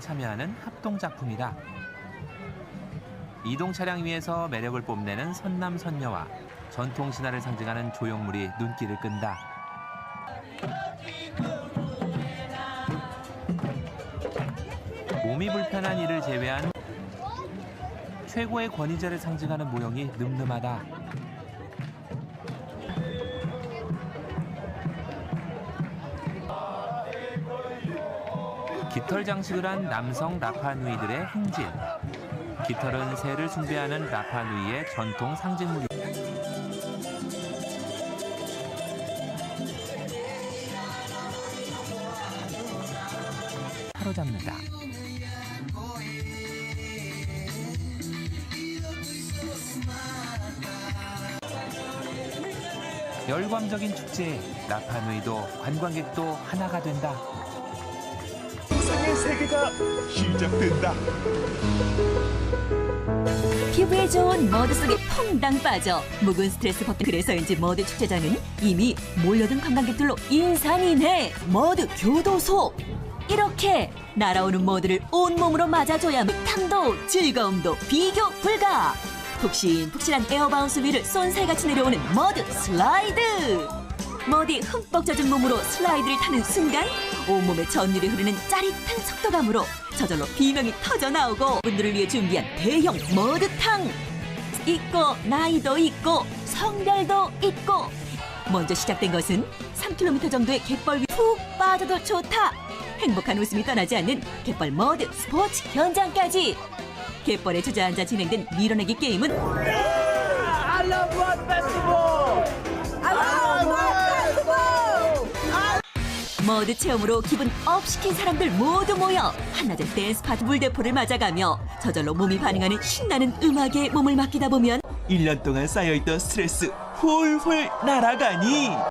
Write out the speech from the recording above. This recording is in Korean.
참여하는 합동 작품이다. 이동 차량 위에서 매력을 뽐내는 선남 선녀와 전통 신화를 상징하는 조형물이 눈길을 끈다. 몸이 불편한 이를 제외한 최고의 권위자를 상징하는 모형이 늠름하다. 깃털 장식을 한 남성 라파누이들의 행진. 깃털은 새를 숭배하는 라파누이의 전통 상징물이. 사로잡는다. 열광적인 축제에 라파누이도 관광객도 하나가 된다. 세계가 시작된다. 피부에 좋은 머드 속에 퐁당 빠져 묵은 스트레스 벗 그래서인지 머드 축제장은 이미 몰려든 관광객들로 인산이네 머드 교도소. 이렇게 날아오는 머드를 온몸으로 맞아줘야 탐도 즐거움도 비교 불가. 푹신푹신한 에어바운스 위를 쏜살같이 내려오는 머드 슬라이드 머리 흠뻑 젖은 몸으로 슬라이드를 타는 순간 온몸에 전율이 흐르는 짜릿한 속도감으로 저절로 비명이 터져 나오고 분들을 위해 준비한 대형 머드탕. 있고 나이도 있고 성별도 있고. 먼저 시작된 것은 3km 정도의 갯벌 위푹 빠져도 좋다. 행복한 웃음이 떠나지 않는 갯벌 머드 스포츠 현장까지. 갯벌에 주저앉아 진행된 밀어내기 게임은 머드 체험으로 기분 업 시킨 사람들 모두 모여 한낮의 댄스 파티 물대포를 맞아가며 저절로 몸이 반응하는 신나는 음악에 몸을 맡기다 보면 1년 동안 쌓여있던 스트레스 훌훌 날아가니